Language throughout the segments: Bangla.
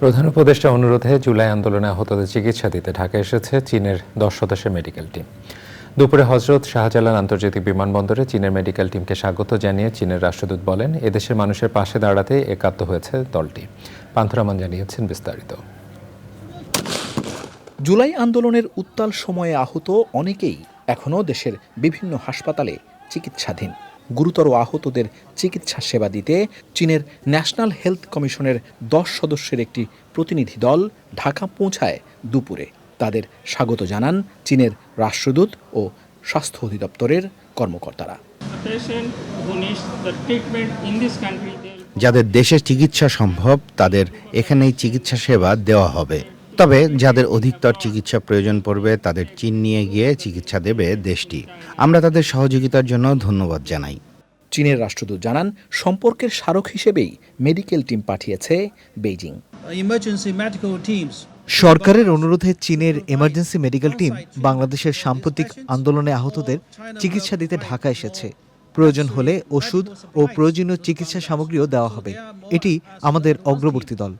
প্রধান উপদেষ্টা অনুরোধে জুলাই আন্দোলনে আহতদের চিকিৎসা দিতে ঢাকা এসেছে চীনের দশ সদস্যের মেডিকেল টিম। দুপুরে হজরত শাহজালাল আন্তর্জাতিক বিমানবন্দরে চীনের মেডিকেল টিমকে স্বাগত জানিয়ে চীনের রাষ্ট্রদূত বলেন, এদেশের মানুষের পাশে দাঁড়াতে একাত্ম হয়েছে দলটি। পান্থরামান জানিয়েছেন বিস্তারিত। জুলাই আন্দোলনের উত্তাল সময়ে আহত অনেকেই এখনও দেশের বিভিন্ন হাসপাতালে চিকিৎসাধীন। গুরুতর আহতদের চিকিৎসা সেবা দিতে চীনের ন্যাশনাল হেলথ কমিশনের দশ সদস্যের একটি প্রতিনিধি দল ঢাকা পৌঁছায় দুপুরে। তাদের স্বাগত জানান চীনের রাষ্ট্রদূত ও স্বাস্থ্য অধিদপ্তরের কর্মকর্তারা। যাদের দেশে চিকিৎসা সম্ভব তাদের এখানেই চিকিৎসা সেবা দেওয়া হবে। তবে যাদের অধিকতর চিকিৎসা প্রয়োজন পড়বে তাদের চীন নিয়ে গিয়ে চিকিৎসা দেবে দেশটি। আমরা তাদের সহযোগিতার জন্য ধন্যবাদ জানাই। চীনের রাষ্ট্রদূত জানান সম্পর্কের স্মারক হিসেবেই মেডিকেল টিম পাঠিয়েছে বেইজিং। সরকারের অনুরোধে চীনের এমার্জেন্সি মেডিকেল টিম বাংলাদেশের সাম্প্রতিক আন্দোলনে আহতদের চিকিৎসা দিতে ঢাকা এসেছে। প্রয়োজন হলে ওষুধ ও প্রয়োজনীয় চিকিৎসা সামগ্রীও দেওয়া হবে। এটি আমাদের অগ্রবর্তী দল।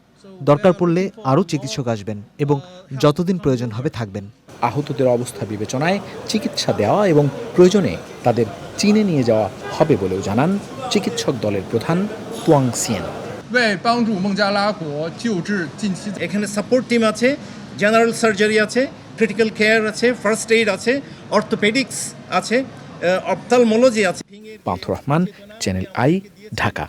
দরকার পড়লে আরও চিকিৎসক আসবেন এবং যতদিন প্রয়োজন হবে থাকবেন। আহতদের অবস্থা বিবেচনায় চিকিৎসা দেওয়া এবং প্রয়োজনে তাদের চীনে নিয়ে যাওয়া হবে বলেও জানান চিকিৎসক দলের প্রধান তুয়াং সিয়েন। এখানে সাপোর্ট টিম আছে জেনারেল সার্জারি আছে ক্রিটিক্যাল কেয়ার আছে ফার্স্ট এইড আছে অর্থোপেডিক্স আছে অপথালমোলজি আছে। Pantha Rahman channel I Dhaka.